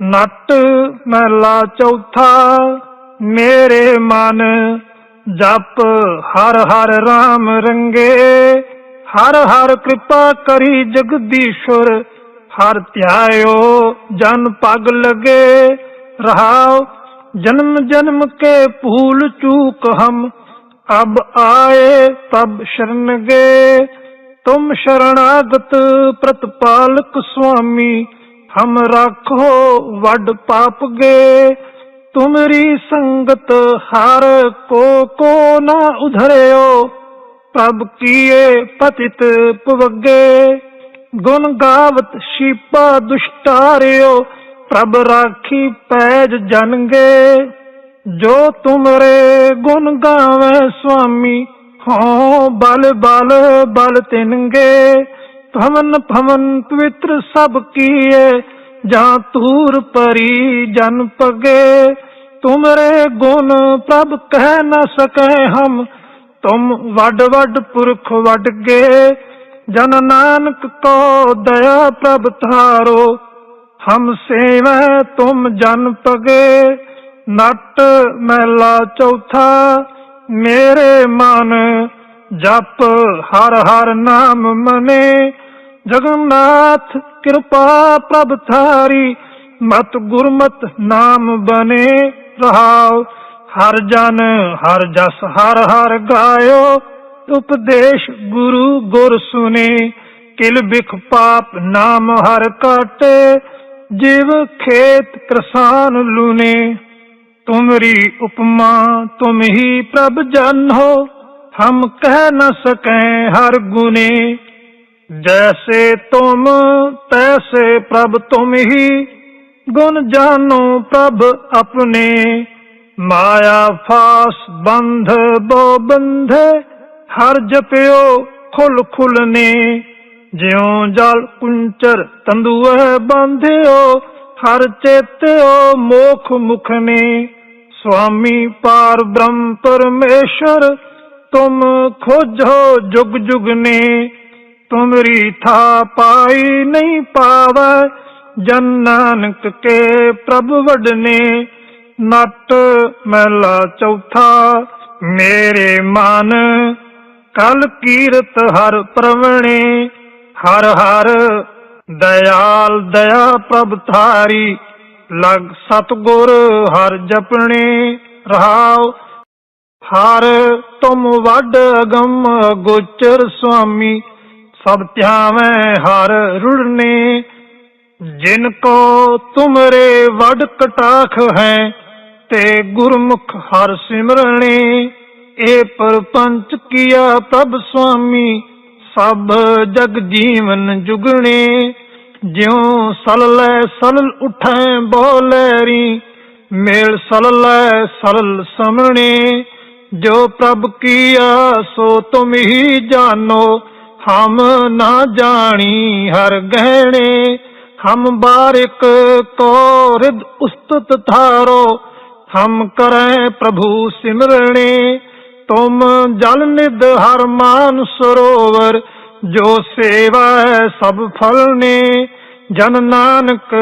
ਨਟ ਮਹਿਲਾ ਚੌਥਾ, ਮੇਰੇ ਮਨ ਜਪ ਹਰ ਹਰ ਰਾਮ ਰੰਗੇ। ਹਰ ਹਰ ਕਿਰਪਾ ਕਰੀ ਜਗਦੀਸ਼ਰ ਹਰ ਧਿਆਇਓ ਜਨ ਪਗ ਲਗੇ। ਰਹਾਓ, ਜਨਮ ਜਨਮ ਕੇ ਭੂਲ ਚੂਕ ਹਮ, ਅਬ ਆਏ ਤਬ ਸ਼ਰਨ ਗਏ ਤੁਮ ਸ਼ਰਣਾਗਤ ਪ੍ਰਤਪਾਲਕ ਸੁਆਮੀ ਹਮ ਰਾਖੋ ਵੱਡ ਪਾਪਗੇ ਤੁਮਰੀ ਸੰਗਤ ਹਰ ਕੋ ਕੋ ਨਾ ਉਧਰਿਓ, ਪ੍ਰਭ ਕੀਏ ਪਤਿਤ ਪਵਗੇ। ਗੁਣ ਗਾਵਤ ਸ਼ੀਪਾ ਦੁਸ਼ਟਾਰਿਓ, ਪ੍ਰਭ ਰਾਖੀ ਪੈਜ ਜਨਗੇ। ਜੋ ਤੁਮਰੇ ਗੁਣ ਗਾਵੇ ਸੁਆਮੀ ਹੋ ਬਲ ਬਲ ਬਲ ਤਿਨਗੇ। ਭਵਨ ਭਵਨ ਪਵਿੱਤਰ ਸਭ ਕੀਏ, ਜਾਂ ਤੂਰ ਪਰੀ ਜਨ ਪਗੇ ਤੁਮਰੇ ਗੁਣ ਪ੍ਰਭ ਕਹਿ ਨਾ ਸਕੈ ਹਮ, ਤੁਮ ਵੱਡ ਵੱਡ ਪੁਰਖ ਵੱਡ ਗੇ ਜਨ ਨਾਨਕ ਕੋ ਦਇਆ ਪ੍ਰਭ ਧਾਰੋ, ਹਮ ਸੇਵੈ ਤੁਮ ਜਨ ਪਗੇ ਨਟ ਮਹਿਲਾ ਚੌਥਾ, ਮੇਰੇ ਮਨ ਜਪ ਹਰ ਹਰ ਨਾਮ ਮਨੇ। ਜਗਨਨਾਥ ਕਿਰਪਾ ਪ੍ਰਭ ਥਾਰੀ ਮਤ ਗੁਰਮਤ ਨਾਮ ਬਨੇ। ਰਹਾਓ ਹਰ ਜਨ, ਹਰ ਜਸ, ਹਰ ਹਰ ਗਾਇਓ। ਉਪਦੇਸ਼ ਗੁਰੂ ਗੁਰ ਸੁਨੇ। ਕਿਲ ਬਿਖ ਪਾਪ ਨਾਮ ਹਰ ਕਾਟੇ। ਜਿਵ ਖੇਤ ਕਿਸਾਨ ਲੂਨੇ। ਤੁਮਰੀ ਉਪਮਾ ਤੁਮ ਹੀ ਪ੍ਰਭ ਜਨ ਹੋ। हम कह न सके हर गुने जैसे तुम तैसे प्रभ तुम ही गुण जानो प्रभ अपने माया फास बंध बो बंध हर जपियो खुल खुलने ਜਿਉ ਜਲ ਕੁੰਚਰ ਤੰਦੂਏ ਬੰਧਿਓ ਹਰ ਚੇਤਿਓ ਮੋਖ ਮੁਖਨੇ ਸੁਆਮੀ ਪਾਰ ਬ੍ਰਹਮ ਪਰਮੇਸ਼ਰ ਤੁਮ ਖੋਜੋ ਜੁਗ ਜੁਗ ਨੇ ਤੁਮਰੀ ਥਾ ਪਾਈ ਨਹੀਂ ਪਾਵੈ, ਜਨ ਨਾਨਕ ਕੇ ਪ੍ਰਭ ਵਡਨੇ। ਨਟ ਮਹਿਲਾ ਚੌਥਾ, ਮੇਰੇ ਮਨ, ਕਲ ਕੀਰਤ ਹਰ ਪ੍ਰਵਣੇ। ਹਰ ਹਰ ਦਇਆਲ ਦਇਆ ਪ੍ਰਭ ਧਾਰੀ, ਲਗ ਸਤਗੁਰ ਹਰ ਜਪਣੇ। ਰਹਾਉ ਹਰ ਤੁਮ ਵੱਡ ਅਗੰਮ ਗੋਚਰ ਸੁਆਮੀ, ਸਭ ਧਿਆਵੇਂ ਹਰ ਰੁੜਨੇ। ਜਿਨ ਕੋ ਤੁਮਰੇ ਵੱਡ ਕਟਾਖ ਹੈ, ਤੇ ਗੁਰਮੁਖ ਹਰ ਸਿਮਰਣੇ ਏ ਪਰਪੰਚ ਕੀਆ ਪ੍ਰਭ ਸੁਆਮੀ, ਸਭ ਜਗ ਜੀਵਨ ਜੁਗਣੇ ਜਿਉ ਲੈ ਸਲ ਉਠੈ ਬੋਲੈਰੀ ਮੇਲ ਸਲ ਲੈ ਸਲ ਸਮਣੇ ਜੋ ਪ੍ਰਭ ਕੀਆ, ਸੋ ਤੁਮ ਹੀ ਜਾਣੋ। ਹਮ ਨਾ ਜਾਣੀ ਹਰ ਗਹਿਣੇ, ਹਮ ਬਾਰਿਕ ਕੋ ਰਿਦ ਉਸਤਤ ਥਾਰੋ ਹਮ ਕਰੈ ਪ੍ਰਭੂ ਸਿਮਰਣੇ, ਤੁਮ ਜਲ ਨਿਧ ਹਰ ਮਾਨ ਸਰੋਵਰ। ਜੋ ਸੇਵਾ ਹੈ ਸਭ ਫਲ ਨੇ, ਜਨ ਨਾਨਕ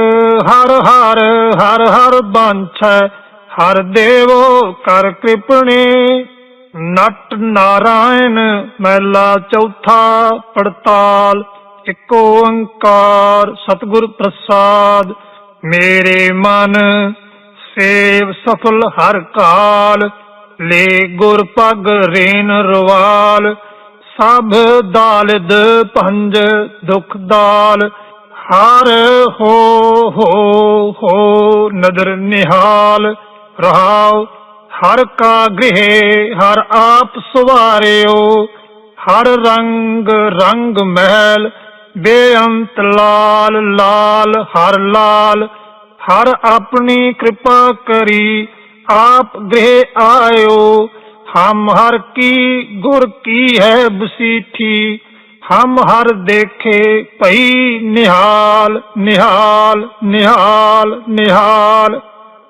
ਹਰ ਹਰ ਹਰ ਹਰ ਬਾਂਛੈ। ਹਰ ਦੇਵੋ ਕਰ ਕਿਰਪਣੇ। ਨਟ ਨਾਰਾਇਣ ਮਹਿਲਾ ਚੌਥਾ ਪੜਤਾਲ, ਇੱਕ ਓੰਕਾਰ ਸਤਿਗੁਰ ਪ੍ਰਸਾਦ। ਮੇਰੇ ਮਨ ਸੇਵ ਸਫਲ ਹਰ ਕਾਲ, ਲੈ ਗੁਰ ਪਗ ਰੇਨ ਰਵਾਲ। ਸਭ ਦਾਲਦ ਪੰਜ ਦੁਖ ਦਾਲ, ਹਰ ਹੋ ਹੋ ਹੋ ਨਦਰ ਨਿਹਾਲ। ਰਹਾਉ, ਹਰ ਕਾ ਗ੍ਰਹਿ ਹਰ ਆਪ ਸਵਾਰਿਓ, ਹਰ ਰੰਗ ਰੰਗ ਮਹਿਲ, ਬੇਅੰਤ ਲਾਲ ਲਾਲ, ਹਰ ਲਾਲ, ਹਰ ਆਪਣੀ ਕਿਰਪਾ ਕਰੀ, ਆਪ ਗ੍ਰਹਿ ਆਇਓ, ਹਮ ਹਰ ਕੀ ਗੁਰ ਕੀ ਹੈ ਬਸੀਠੀ, ਹਮ ਹਰ ਦੇਖੇ ਭਈ ਨਿਹਾਲ ਨਿਹਾਲ ਨਿਹਾਲ ਨਿਹਾਲ।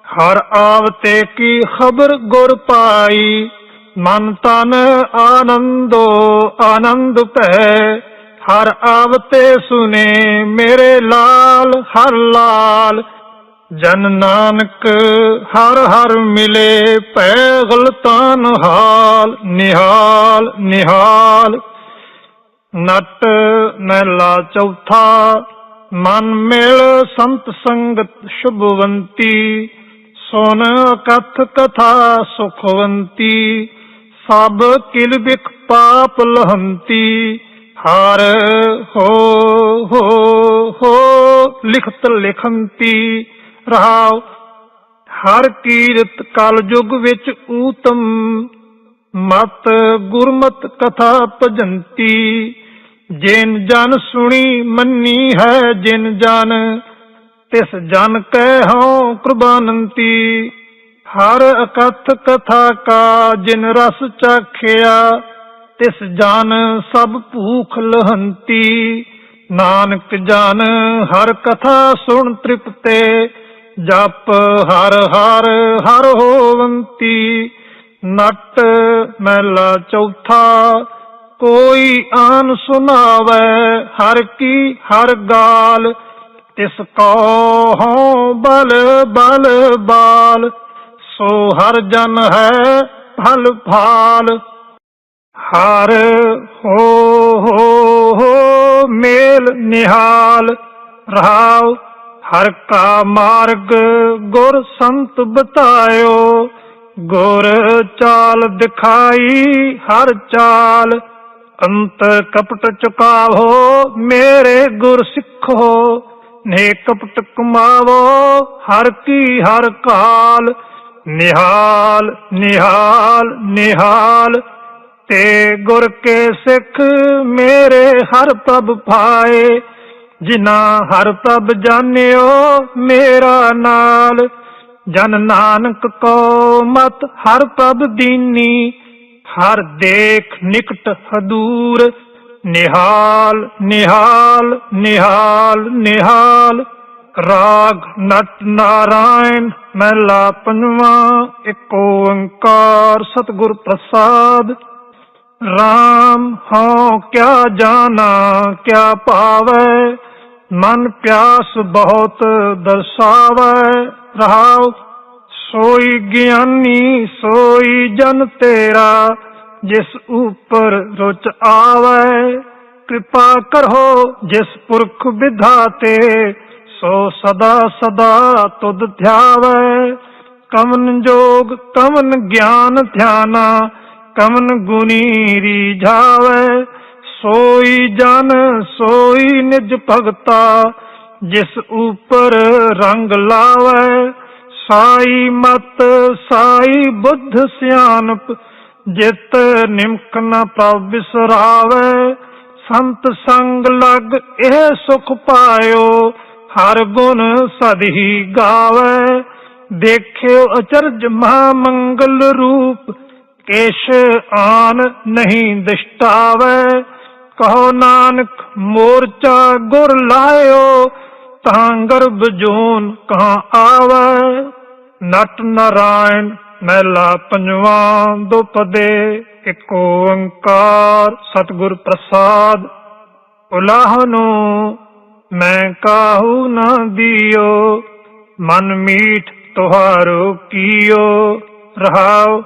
ਹਰ ਆਵਤੇ ਕੀ ਖਬਰ ਗੁਰ ਪਾਈ, ਮਨ ਤਨ ਆਨੰਦੋ ਆਨੰਦ ਭੈ। ਹਰ ਆਵਤੇ ਸੁਨੇ ਮੇਰੇ ਲਾਲ, ਹਰ ਲਾਲ। ਜਨ ਨਾਨਕ ਹਰ ਹਰ ਮਿਲੇ, ਭੈ ਗਲਤਾਨ ਹਾਲ, ਨਿਹਾਲ ਨਿਹਾਲ। ਨਟ ਮਹਿਲਾ ਚੌਥਾ, ਮਨ ਮਿਲ ਸੰਤ ਸੰਗਤ ਸ਼ੁਭਵੰਤੀ। ਸੁਨ ਕਥ ਕਥਾ ਸੁਖਵੰਤੀ, ਸਭ ਕਿਲ ਬਿਖ ਪਾਪ ਲਹੰਤੀ। ਹਰ ਹੋ ਹੋ ਹੋ, ਲਿਖਤ ਲਿਖੰਤੀ। ਰਹਾਉ, ਹਰ ਕੀਰਤ ਕਲ ਯੁਗ ਵਿੱਚ ਊਤਮ। ਮਤ ਗੁਰਮਤ ਕਥਾ ਭਜੰਤੀ। ਜਿਨ ਜਨ ਸੁਣੀ ਮੰਨੀ ਹੈ ਜਿਨ ਜਨ ਤਿਸ ਜਨ ਕਹਿ ਹਉ ਕੁਰਬਾਨੰਤੀ, ਹਰ ਅਕਥ ਕਥਾ ਕਾ ਜਿਨ ਰਸ ਚਾਖਿਆ, ਤਿਸ ਜਨ ਸਭ ਭੂਖ ਲਹੰਤੀ। ਨਾਨਕ ਜਨ ਹਰ ਕਥਾ ਸੁਣ ਤ੍ਰਿਪਤੇ, ਜਪ ਹਰ ਹਰ ਹਰ ਹੋਵੰਤੀ। ਨਟ ਮਹਿਲਾ ਚੌਥਾ, ਕੋਈ ਆਨ ਸੁਨਾਵੇ ਹਰ ਕੀ ਹਰ ਗਾਲ ਤਿਸ ਕੋ ਹਉ ਬਲ ਬਲ ਬਾਲ, ਸੋ ਹਰ ਜਨ ਹੈ ਫਲ ਫਾਲ। ਹਰ ਹੋ ਹੋ ਹੋ ਮੇਲ ਨਿਹਾਲ, ਰਹਾਉ ਹਰ ਕਾ ਮਾਰਗ ਗੁਰ ਸੰਤ ਬਤਾਇਓ। ਗੁਰ ਚਾਲ ਦਿਖਾਈ ਹਰ ਚਾਲ, ਅੰਤ ਕਪਟ ਚੁਕਾਵੋ ਮੇਰੇ ਗੁਰ ਸਿੱਖੋ। ਨੇ ਕਮਾਵੋ ਹਰ ਕੀ, ਹਰ ਕਾਲ ਨਿਹਾਲ ਨਿਹਾਲ ਨਿਹਾਲ। ਤੇ ਗੁਰ ਕੇ ਸਿੱਖ ਮੇਰੇ ਹਰ ਪ੍ਰਭ ਪਾਏ ਜਿਨਾ ਹਰ ਪ੍ਰਭ ਜਾਣਿਓ ਮੇਰਾ ਨਾਲ। ਜਨ ਨਾਨਕ ਕੋ ਮਤ ਹਰ ਪ੍ਰਭ ਦੀਨੀ, ਹਰ ਦੇਖ ਨਿਕਟ ਹਦੂਰ। ਨਿਹਾਲ ਨਿਹਾਲ ਨਿਹਾਲ ਨਿਹਾਲ। ਰਾਗ, ਨਟ, ਨਾਰਾਇਣ, ਮਹਿਲਾ ਪੰਜਵਾ, ਇੱਕ ਓੰਕਾਰ, ਸਤਿਗੁਰ ਪ੍ਰਸਾਦ। RAM ਹਉ, ਕਿਆ ਜਾਣਾ, ਕਿਆ ਪਾਵੈ ਮਨ ਪਿਆਸ ਬਹੁਤ ਦਰਸਾਵੈ। ਰਹਾਉ, ਸੋਈ ਗਿਆਨੀ, ਸੋਈ ਜਨ ਤੇਰਾ। ਜਿਸ ਉਪਰ ਰੁਚ ਆਵੈ, ਕਿਰਪਾ ਕਰੋ ਜਿਸ ਪੁਰਖ ਵਿਧਾਤੇ ਸੋ ਸਦਾ ਸਦਾ ਤੁਧ ਧਿਆਵੈ। ਕਮਨ ਜੋਗ ਕਮਨ ਗਿਆਨ ਧਿਆਨਾ ਕਮਨ ਗੁਣੀ ਰੀਝਾਵੈ। ਸੋਈ ਜਨ, ਸੋਈ ਨਿਜ ਭਗਤਾ, ਜਿਸ ਉਪਰ ਰੰਗ ਲਾਵੈ। ਸਾਈ ਮਤ, ਸਾਈ ਬੁੱਧ ਸਿਆਣਪ ਜਿਤ ਨਿਮਕ ਨ ਪ੍ਰਭ ਬਿਸਰਾਵੈ, ਸੰਤ ਸੰਗ ਲਗ ਇਹ ਸੁਖ ਪਾਇਓ, ਹਰ ਗੁਣ ਸਦਹੀ ਗਾਵੈ। ਦੇਖਿਓ ਅਚਰਜ ਮਹਾ ਮੰਗਲ ਰੂਪ, ਕੇਸ਼ ਆਨ ਨਹੀਂ ਦਿਸ਼ਟਾਵੈ। ਕਹੋ ਨਾਨਕ, ਮੋਰਚਾ ਗੁਰ ਲਾਇਓ, ਤਾਂ ਗਰਭ ਜੂਨ ਕਹਾਂ ਆਵੈ। ਨਟ ਨਾਰਾਇਣ ਮਹਿਲਾ ਪੰਜਵਾ ਦੁਪਦੇ ਇੱਕ ਓੰਕਾਰ, ਸਤਿਗੁਰ ਪ੍ਰਸਾਦ। ਉਲਾਹ ਨੂੰ ਮੈਂ ਕਾਹੂ ਨਾ ਦਿਓ, ਮਨ ਮੀਠ ਤੁਹਾਰੋ ਕੀਓ। ਰਹਾਓ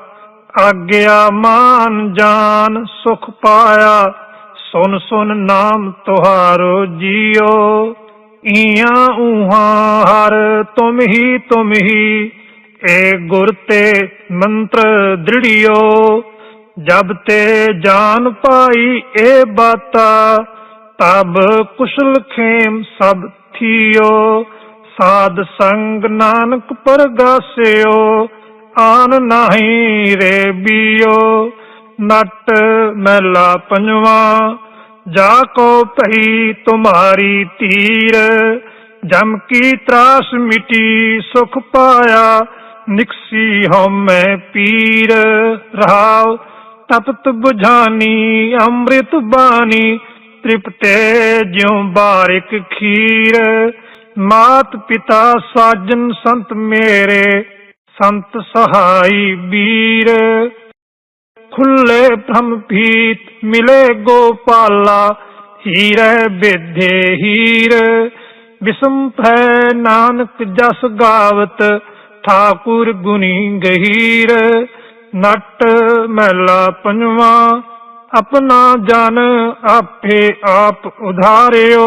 ਆਗਿਆ ਮਾਨ ਜਾਨ, ਸੁਖ ਪਾਇਆ, ਸੁਨ ਸੁਨ ਨਾਮ ਤੁਹਾਰੋ ਜੀਓ। ਈਆਂ ਉਹਾਂ ਹਰ ਤੁਮ ਹੀ ਤੁਮ ਹੀ ਏ ਗੁਰ ਤੇ ਮੰਤਰ ਦ੍ਰਿੜਿਓ, ਜਬ ਤੇ ਜਾਨ ਪਾਈ ਏ ਬਾਤਾ, ਤਬ ਕੁਸ਼ਲ ਖੇਮ ਸਭ ਥੀਓ। ਸਾਧ ਸੰਗ ਨਾਨਕ ਪਰਗਾਸਿਓ, ਆਨ ਨਹੀਂ ਰੇ ਬੀਓ। ਨਟ ਮਹਿਲਾ ਪੰਜਵਾ, ਜਾ ਕੋ ਭਈ ਤੁਮਾਰੀ ਤੀਰ, ਜਮ ਕੀ ਤਰਾਸ ਮਿਟੀ ਸੁਖ ਪਾਇਆ ਨਿਕਸੀ ਹਉਮੈ ਪੀਰ ਰਹਾਉ, ਤਪਤ ਬੁਝਾਨੀ, ਅੰਮ੍ਰਿਤ ਬਾਣੀ ਤ੍ਰਿਪਤੇ ਜਿਉ ਬਾਰਿਕ ਖੀਰ। ਮਾਤ ਪਿਤਾ ਸਾਜਨ ਸੰਤ ਮੇਰੇ, ਸੰਤ ਸਹਾਈ ਵੀਰ। ਖੁੱਲੇ ਬ੍ਰਹਮ ਭੀਤ ਮਿਲੇ ਗੋਪਾਲਾ, ਹੀਰੇ ਬੇਧੇ ਹੀਰ। ਬਿਸਮ ਭੈ ਨਾਨਕ ਜਸ ਗਾਵਤ ਠਾਕੁਰ ਗੁਨੀ ਗਹੀਰ ਨਟ ਮਹਿਲਾ ਪੰਜਵਾ ਆਪਣਾ ਜਨ ਆਪੇ ਆਪ ਉਧਾਰਿਓ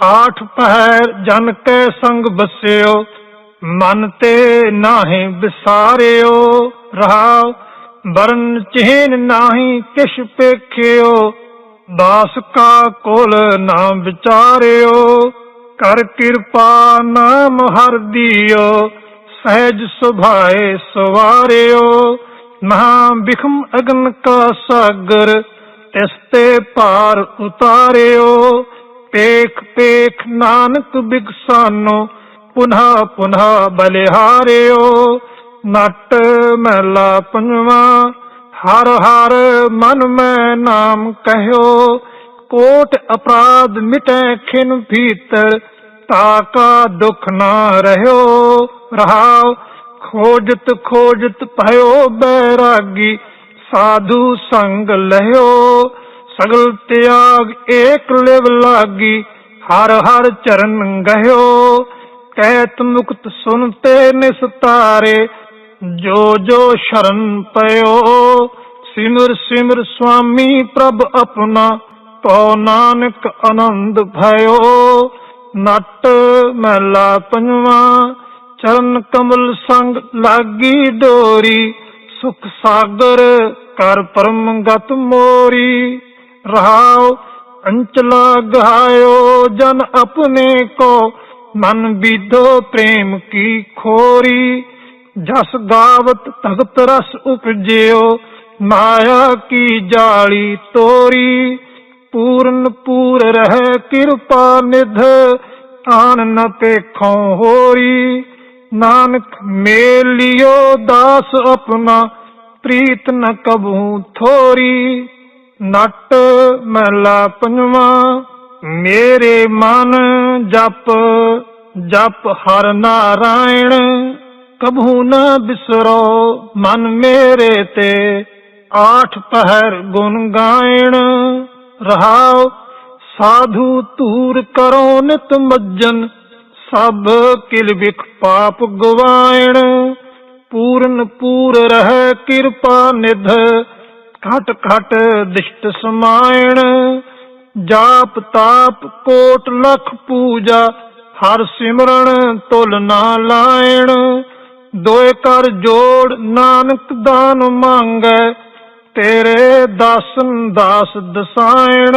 ਆਠ ਪਹਿਰ ਜਨ ਕੈ ਸੰਗ ਬਸਿਓ ਮਨ ਤੇ ਨਾਹੀਂ ਵਿਸਾਰਿਓ ਰਹਾਉ ਬਰਨ ਚਿਹਨ ਨਾਹੀਂ ਕਿਛ ਪੇਖਿਓ ਦਾਸ ਕਾ ਕੋਲ ਨਾ ਵਿਚਾਰਿਓ ਕਰ ਕਿਰਪਾ ਨਾਮ ਹਰ ਦਿਓ ਸਹਿਜ ਸੁਭਾਏ ਸਵਾਰਿਓ ਮਹਾ ਬਿਖਮ ਅਗਨ ਕਾ ਸਾਗਰ, ਤਿਸ ਤੇ ਪਾਰ ਉਤਾਰਿਓ। ਪੇਖ ਪੇਖ ਨਾਨਕ ਬਿਗਸਾਨੋ, ਪੁਨ੍ਹਾ ਪੁਨ੍ਹਾ ਬਲਿਹਾਰਿਓ। ਨਟ ਮਹਿਲਾ ਪੰਜਵਾ, ਹਰ ਹਰ ਮਨ ਮੈਂ ਨਾਮ ਕਹਿਓ। ਕੋਟ ਅਪਰਾਧ ਮਿਟੈ ਖਿਨ ਭੀਤਰ ਤਾਕਾ ਦੁਖ ਨਾ ਰਹਿਓ ਰਹਾਉ ਖੋਜਤ ਖੋਜਤ ਭਇਓ ਬੈਰਾਗੀ, ਸਾਧੂ ਸੰਗ ਲਹਿਓ, ਸਗਲ ਤਿਆਗ ਏਕ ਲਿਵ ਲਾਗੀ, ਹਰ ਹਰ ਚਰਨ ਗਹਿਓ ਕਹਿਤ ਮੁਕਤ ਸੁਨਤੇ ਨਿਸਤਾਰੇ ਜੋ ਜੋ ਸ਼ਰਨ ਪਇਓ, ਸਿਮਰ ਸਿਮਰ ਸੁਆਮੀ ਪ੍ਰਭ ਆਪਣਾ ਤੋ ਨਾਨਕ ਆਨੰਦ ਭਇਓ ਨਟ ਮਹਿਲਾ ਪੰਜਵਾ, ਚਰਨ ਕਮਲ ਸੰਗ ਲਾਗੀ ਡੋਰੀ ਸੁਖ ਸਾਗਰ ਕਰ ਪਰਮ ਗਤ ਮੋਰੀ। ਰਹਾਉ ਅੰਚਲਾ ਗਾਇਓ ਜਨ ਆਪਣੇ ਕੋ, ਮਨ ਬੀਧੋ ਪ੍ਰੇਮ ਕੀ ਖੋਰੀ। ਜਸ ਗਾਵਤ ਭਗਤ ਰਸ ਉਪਜਿਓ, ਮਾਇਆ ਕੀ ਜਾਲੀ ਤੋਰੀ। ਪੂਰਨ ਪੂਰ ਰਹਿ, ਕਿਰਪਾ ਨਿਧ, ਆਨ ਨ ਪੇਖੋਂ ਹੋਰੀ। ਨਾਨਕ ਮੇਲਿਓ ਦਾਸ ਆਪਣਾ, ਪ੍ਰੀਤ ਨ ਕਬੂ ਥੋਰੀ। ਨਟ ਮਹਿਲਾ ਪੰਜਵਾ, ਮੇਰੇ ਮਨ ਜਪ ਜਪ ਹਰ ਨਾਰਾਇਣ। ਕਬਹੂ ਨਾ ਬਿਸਰੋ, ਮਨ ਮੇਰੇ ਤੇ, ਆਠ ਪਹਿਰ ਗੁਣ ਗਾਇਣ। ਰਹਾਉ, ਸਾਧੂ ਧੂਰ ਕਰੋ ਨਿਤ ਮੱਜਨ, ਸਭ ਕਿਲ ਵਿਖ ਪਾਪ ਗਵਾਇਣ। ਪੂਰਨ ਪੂਰ ਰਹਿ ਕਿਰਪਾ ਨਿਧ, ਘਟ ਘਟ ਦਿਸ਼ਟ ਸਮਾਇਣ। ਜਾਪ ਤਾਪ ਕੋਟ ਲਖ ਪੂਜਾ, ਹਰ ਸਿਮਰਨ ਤੁਲ ਨਾ ਲਾਇਣ। ਦੋਏ ਕਰ ਜੋੜ ਨਾਨਕ ਦਾਨ ਮੰਗੈ ਤੇਰੇ ਦਾਸਨ ਦਾਸ ਦਸਾਇਣ,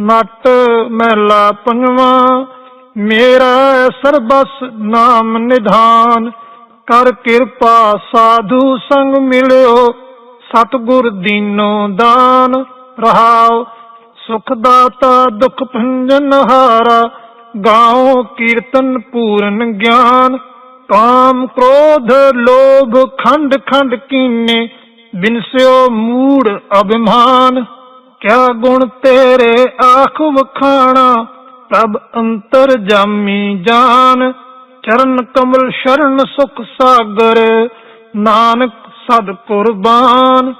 ਨਟ ਮਹਿਲਾ ਪੰਜਵਾ ਮੇਰਾ ਸਰਬਸ ਨਾਮ ਨਿਧਾਨ, ਕਰ ਕਿਰਪਾ ਸਾਧੂ ਸੰਗ ਮਿਲਿਓ, ਸਤਗੁਰ ਦੀਨੋ ਦਾਨ, ਰਹਾਓ ਸੁਖ ਦਾਤਾ ਦੁਖ ਭੰਜਨ ਹਾਰਾ ਗਾਉ ਕੀਰਤਨ ਪੂਰਨ ਗਿਆਨ, ਕਾਮ ਕ੍ਰੋਧ ਲੋਭ ਖੰਡ ਖੰਡ ਕੀਨੇ ਬਿਨਸਿਓ ਮੂੜ ਅਭਿਮਾਨ, ਕਿਆ ਗੁਣ ਤੇਰੇ ਆਖ ਵਖਾਣਾ, ਪ੍ਰਭ ਅੰਤਰ ਜਾਮੀ ਜਾਨ, ਚਰਨ ਕਮਲ ਸ਼ਰਨ ਸੁਖ ਸਾਗਰ, ਨਾਨਕ ਸਦ ਕੁਰਬਾਨ।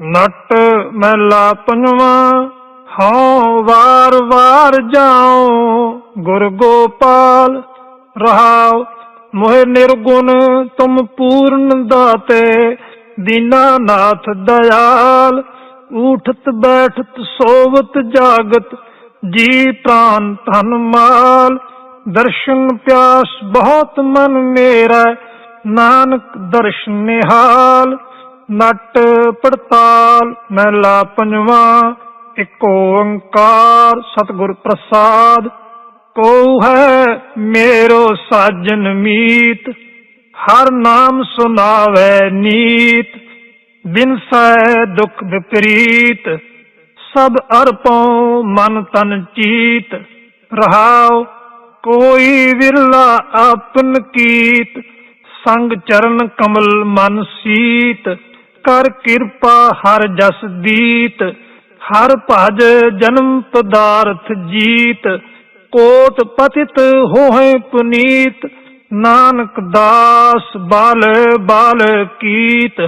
ਨਟ ਮਹਿਲਾ ਪੰਜਵਾ, ਹਉ ਵਾਰ ਵਾਰ ਜਾਉ, ਗੁਰ ਗੋਪਾਲ, ਰਹਾਉ ਮੋਹਿ ਨਿਰਗੁਣ ਤੁਮ ਪੂਰਨ ਦਾਤੇ। ਦੀਨਾਨਾਥ ਦਇਆਲ ਉਠਤ ਬੈਠਤ ਸੋਵਤ ਜਾਗਤ, ਜੀ ਪ੍ਰਾਨ ਧਨ ਮਾਲ। ਦਰਸ਼ਨ ਪਿਆਸ ਬਹੁਤ ਮਨ ਮੇਰਾ, ਨਾਨਕ ਦਰਸ਼ਨ ਨਿਹਾਲ। ਨਟ ਪੜਤਾਲ ਮਹਿਲਾ ਪੰਜਵਾ, ਇੱਕ ਓੰਕਾਰ ਸਤਿਗੁਰ ਪ੍ਰਸਾਦ। ਕੋ ਹੈ ਮੇਰੋ ਸਾਜਨ ਮੀਤ ਹਰ ਨਾਮ ਸੁਨਾਵੇ ਨੀਤ, ਬਿਨ ਦੁਖ ਵਿਪਰੀਤ, ਸਭ ਅਰਪਉ ਮਨ ਤਨ ਚੀਤ, ਰਹਾਉ ਕੋਈ ਵਿਰਲਾ ਆਪਨ ਕੀਤ, ਸੰਗ ਚਰਨ ਕਮਲ ਮਨ ਸੀਤ, ਕਰ ਕਿਰਪਾ ਹਰ ਜਸ ਦੀਤ, ਹਰ ਭਜ ਜਨਮ ਪਦਾਰਥ ਜੀਤ, ਕੋਟ ਪਤਿਤ ਹੋਏ ਪੁਨੀਤ ਨਾਨਕ ਦਾਸ ਬਾਲ ਬਾਲ ਕੀਤ